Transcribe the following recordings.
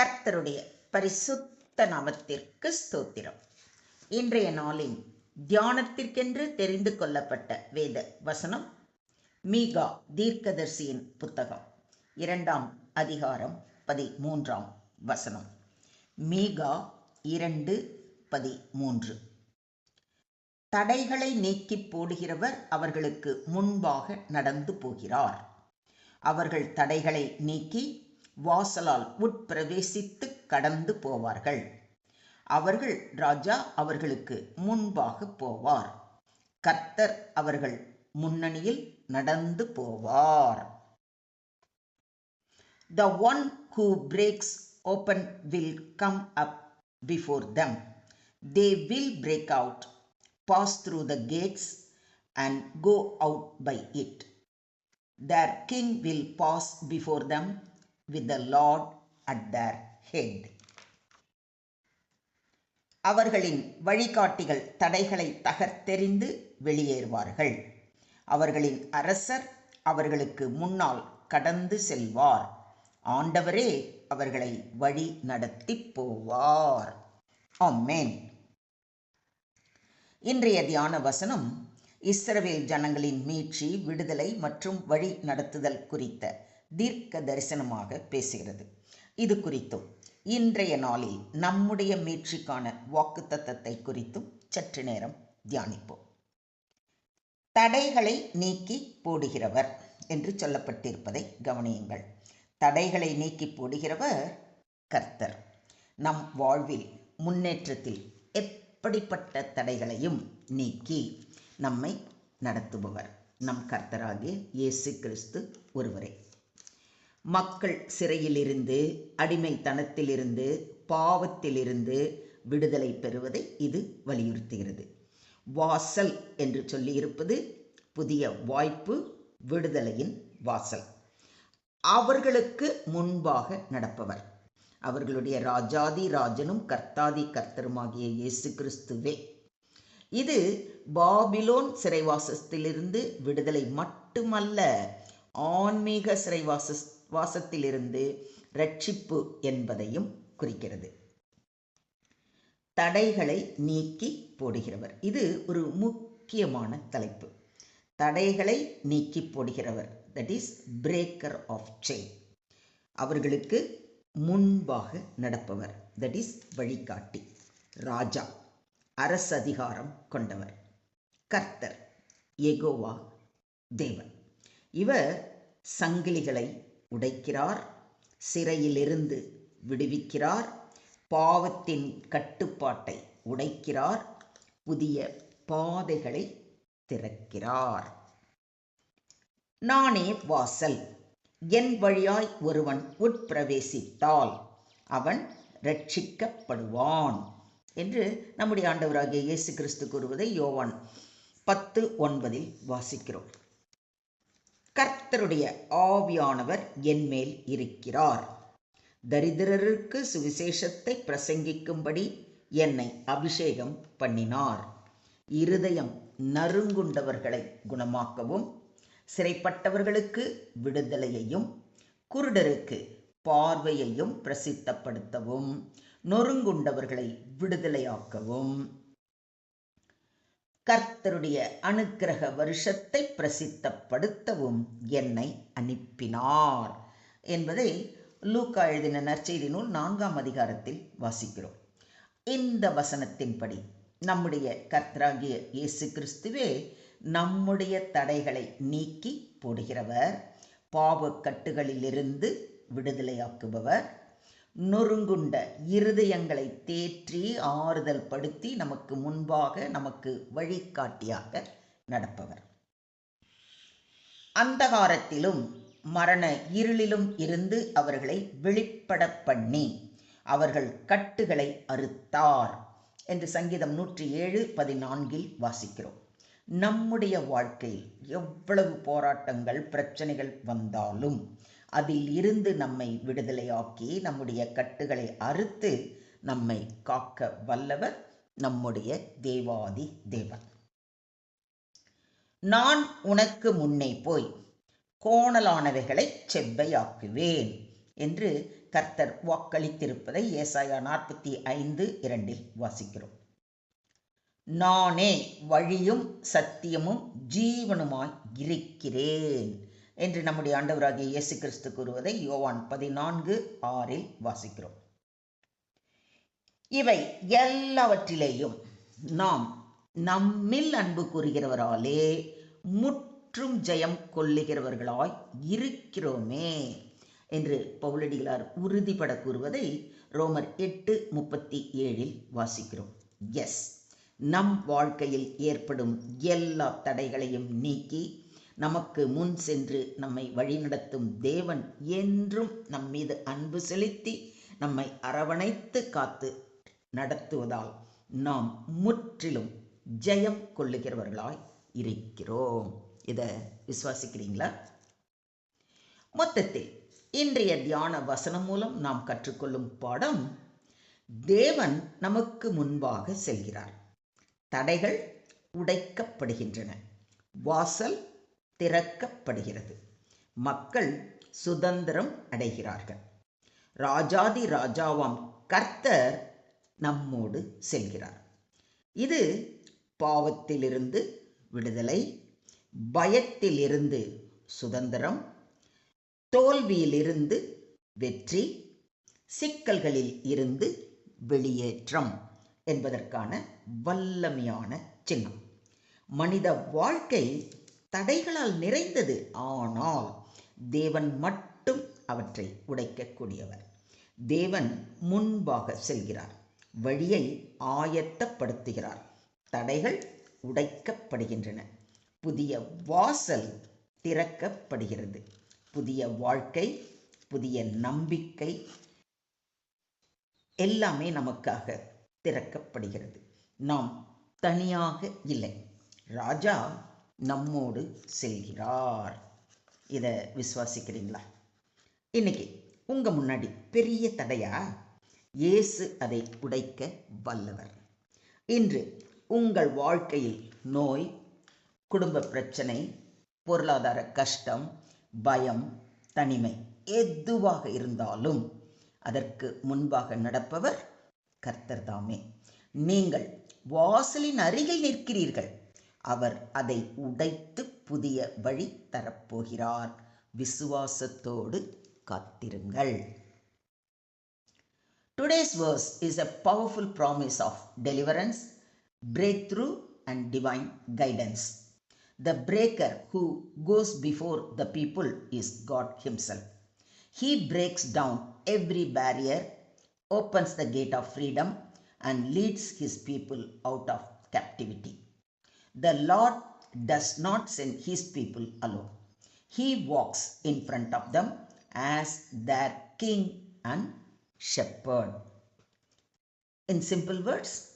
கர்த்தருடைய பரிசுத்த நாமத்திற்கு ஸ்தோத்திரம். இன்றைய நாளின் தியானத்திற்கென்று தெரிந்து கொள்ளப்பட்ட வேத வசனம் மீகா தீர்க்கதர்சியின் புத்தகம் இரண்டாம் அதிகாரம் பதிமூன்றாம் வசனம். மீகா இரண்டு பதிமூன்று. தடைகளை நீக்கி போடுகிறவர் அவர்களுக்கு முன்பாக நடந்து போகிறார். அவர்கள் தடைகளை நீக்கி வாசலால் உட்பிரவேசித்துக் கடந்து போவார்கள் அவர்கள் ராஜா அவர்களுக்கு முன்பாக போவார் கர்த்தர் அவர்கள் முன்னணியில் நடந்து போவார் the one who breaks open will come up before them they will break out pass through the gates and go out by it their king will pass before them with the Lord at their head. அவர்களின் வழிகாட்டிகள் தடைகளை தகர்த்தெறிந்து வெளியேறுவார்கள். அவர்களின் அரசர் அவர்களுக்கு முன்னால் கடந்து செல்வார். ஆண்டவரே அவர்களை வழி நடத்தி போவார். ஆமேன். இன்றைய தியான வசனம் இஸ்ரவேல் ஜனங்களின் மீட்சி விடுதலை மற்றும் வழி நடத்துதல் குறித்த தீர்க்க தரிசனமாக பேசுகிறது. இது குறித்தும் இன்றைய நாளில் நம்முடைய மீட்சிக்கான வாக்கு தத்தத்தை குறித்தும் சற்று நேரம் தியானிப்போம். தடைகளை நீக்கி போடுகிறவர் என்று சொல்லப்பட்டிருப்பதை கவனியுங்கள். தடைகளை நீக்கி போடுகிறவர் கர்த்தர். நம் வாழ்வில் முன்னேற்றத்தில் எப்படிப்பட்ட தடைகளையும் நீக்கி நம்மை நடத்துபவர் நம் கர்த்தராகிய இயேசு கிறிஸ்து ஒருவரே. மக்கள் சிறையிலிருந்து அடிமைத்தனத்திலிருந்து பாவத்திலிருந்து விடுதலை பெறுவதை இது வலியுறுத்துகிறது. வாசல் என்று சொல்லியிருப்பது புதிய வாய்ப்பு விடுதலையின் வாசல். அவர்களுக்கு முன்பாக நடப்பவர். அவர்களுடைய ராஜாதி ராஜனும் கர்த்தாதி கர்த்தருமாகிய இயேசு கிறிஸ்துவே. இது பாபிலோன் சிறைவாசத்திலிருந்து விடுதலை மட்டுமல்ல ஆன்மீக சிறைவாச வாசத்திலிருந்து ரட்சிப்பு என்பதையும் குறிக்கிறது. தடைகளை நீக்கி போடுகிறவர். இது ஒரு முக்கியமான தலைப்பு. தடைகளை நீக்கி போடுகிறவர். That is breaker of chain அவர்களுக்கு முன்பாக நடப்பவர். தட் இஸ் வழிகாட்டி ராஜா அரசு அதிகாரம் கொண்டவர் கர்த்தர் எகோவா தேவன். இவர் சங்கிலிகளை உடைக்கிறார் சிறையிலிருந்து விடுவிக்கிறார் பாவத்தின் கட்டுப்பாட்டை உடைக்கிறார் புதிய பாதைகளை திறக்கிறார். நானே வாசல் என் வழியாய் ஒருவன் உட்பிரவேசித்தால் அவன் ரட்சிக்கப்படுவான் என்று நம்முடைய ஆண்டவராகிய இயேசு கிறிஸ்து கூறுவதை யோவான் பத்து ஒன்பதில் வாசிக்கிறோம். கர்த்தருடைய ஆவியானவர் என்மேல் இருக்கிறார். தரித்திரருக்கு சுவிசேஷத்தை பிரசங்கிக்கும்படி என்னை அபிஷேகம் பண்ணினார். இருதயம் நறுங்குண்டவர்களை குணமாக்கவும் சிறைப்பட்டவர்களுக்கு விடுதலையையும் குருடருக்கு பார்வையையும் பிரசித்தப்படுத்தவும் நொறுங்குண்டவர்களை விடுதலையாக்கவும். கர்த்தருடைய அனுக்கிரக வருஷத்தை பிரசித்தப்படுத்தவும் என்னை அனுப்பினார் என்பதை லூக்கா எழுதின நற்செய்தி நூல் நான்காம் அதிகாரத்தில் வாசிக்கிறோம். இந்த வசனத்தின்படி நம்முடைய கர்த்தராகிய இயேசு கிறிஸ்துவே நம்முடைய தடைகளை நீக்கி போடுகிறவர் பாவக்கட்டுகளிலிருந்து விடுதலையாக்குபவர் நொறுங்குண்ட இருதயங்களை தேற்றி ஆறுதல் படுத்தி நமக்கு முன்பாக நமக்கு வழிகாட்டியாக நடப்பவர். அந்தகாரத்திலும் மரண இருளிலும் இருந்து அவர்களை வெளிப்பட பண்ணி அவர்கள் கட்டுகளை அறுத்தார் என்று சங்கீதம் நூற்றி ஏழு பதினான்கில் வாசிக்கிறோம். நம்முடைய வாழ்க்கையில் எவ்வளவு போராட்டங்கள் பிரச்சனைகள் வந்தாலும் அதில் இருந்து நம்மை விடுதலையாக்கி நம்முடைய கட்டுகளை அறுத்து நம்மை காக்க வல்லவர் நம்முடைய தேவாதி தேவன். நான் உனக்கு முன்னே போய் கோணலானவைகளை செவ்வையாக்குவேன் என்று கர்த்தர் வாக்களித்திருப்பதை ஏசாயா நாற்பத்தி ஐந்து இரண்டில் வாசிக்கிறோம். நானே வழியும் சத்தியமும் ஜீவனுமாய் இருக்கிறேன். என்று நம்முடைய ஆண்டவராகிய இயேசு கிறிஸ்து கூறுவதை யோவான் பதினான்கு ஆறில் வாசிக்கிறோம். இவை எல்லாவற்றிலேயும் நாம் நம்மில் அன்பு கூறுகிறவராலே முற்றும் ஜெயம் கொள்ளுகிறவர்களாய் இருக்கிறோமே என்று பவுலடிகளார் உறுதிபட கூறுவதை ரோமர் எட்டு முப்பத்தி ஏழில் வாசிக்கிறோம். எஸ் நம் வாழ்க்கையில் ஏற்படும் எல்லா தடைகளையும் நீக்கி நமக்கு முன் சென்று நம்மை வழிநடத்தும் தேவன் என்றும் நம் மீது அன்பு செலுத்தி நம்மை அரவணைத்து காத்து நடத்துவதால் நாம் முற்றிலும் ஜெயம் கொள்ளுகிறவர்களாய் இருக்கிறோம். இதை விசுவாசிக்கிறீங்களா? மொத்தத்தில் இன்றைய தியான வசனம் மூலம் நாம் கற்றுக்கொள்ளும் பாடம் தேவன் நமக்கு முன்பாக செல்கிறார். தடைகள் உடைக்கப்படுகின்றன. வாசல் திறக்கப்படுகிறது. மக்கள் சுதந்திரம் அடைகிறார்கள். ராஜாதி ராஜாவாம் கர்த்தர் நம்மோடு செல்கிறார். இது பாவத்திலிருந்து விடுதலை பயத்திலிருந்து சுதந்திரம் தோல்வியிலிருந்து வெற்றி சிக்கல்களில் இருந்து வெளியேற்றம் என்பதற்கான வல்லமையான சின்னம். மனித வாழ்க்கை தடைகளால் நிறைந்தது. ஆனால் தேவன் மட்டும் அவற்றை உடைக்கக்கூடியவர். தேவன் முன்பாக செல்கிறார். வழியை ஆயத்தப்படுத்துகிறார். தடைகள் உடைக்கப்படுகின்றன. புதிய வாசல் திறக்கப்படுகிறது. புதிய வாழ்க்கை புதிய நம்பிக்கை எல்லாமே நமக்காக திறக்கப்படுகிறது. நாம் தனியாக இல்லை. ராஜா நம்மோடு செல்கிறார். இதை விசுவாசிக்கிறீங்களா? இன்னைக்கு உங்க முன்னாடி பெரிய தடையா? இயேசு அதை உடைக்க வல்லவர். இன்று உங்கள் வாழ்க்கையில் நோய் குடும்ப பிரச்சனை பொருளாதார கஷ்டம் பயம் தனிமை எதுவாக இருந்தாலும் அதற்கு முன்பாக நடப்பவர் கர்த்தர் தாமே நீங்கள் வாசலின் அருகில் நிற்கிறீர்கள். அவர் அதை உடைத்து புதிய வழி தரப்போகிறார் விசுவாசத்தோடு காத்திருங்கள் Today's verse is a powerful promise of deliverance, breakthrough, and divine guidance. The breaker who goes before the people is God Himself. He breaks down every barrier, opens the gate of freedom, and leads His people out of captivity. The Lord does not send His people alone. He walks in front of them as their king and shepherd. In simple words,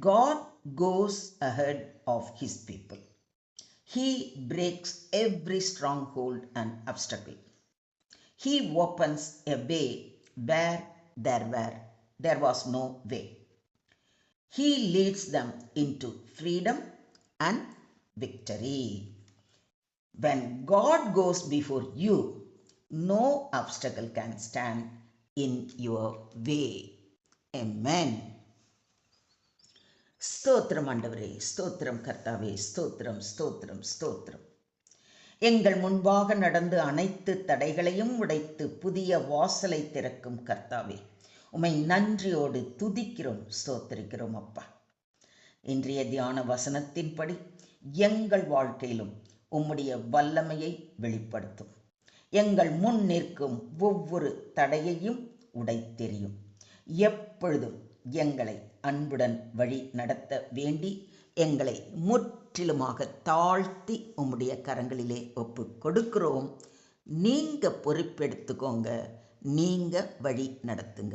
God goes ahead of his people. He breaks every stronghold and obstacle. He opens a way where there were there was no way. He leads them into freedom and victory. When God goes before you, no obstacle can stand in your way. Amen. ஸ்தோத்திரம் ஆண்டவரே ஸ்தோத்திரம் கர்த்தாவே ஸ்தோத்திரம் ஸ்தோத்திரம் ஸ்தோத்திரம் எங்கள் முன்பாக நடந்து அனைத்து தடைகளையும் உடைத்து புதிய வாசலை திறக்கும் கர்த்தாவே உமை நன்றியோடு துதிக்கிறோம் ஸ்தோத்திரிக்கிறோம் அப்பா இன்றைய தியான வசனத்தின்படி எங்கள் வாழ்க்கையிலும் உம்முடைய வல்லமையை வெளிப்படுத்தும். எங்கள் முன் நிற்கும் ஒவ்வொரு தடையையும் உடைத்தெறியும். எப்பொழுதும் எங்களை அன்புடன் வழி நடத்த வேண்டி எங்களை முற்றிலுமாக தாழ்த்தி உம்முடைய கரங்களிலே ஒப்பு கொடுக்கிறோம். நீங்க பொறுப்பெடுத்துக்கோங்க. நீங்க வழி நடத்துங்க.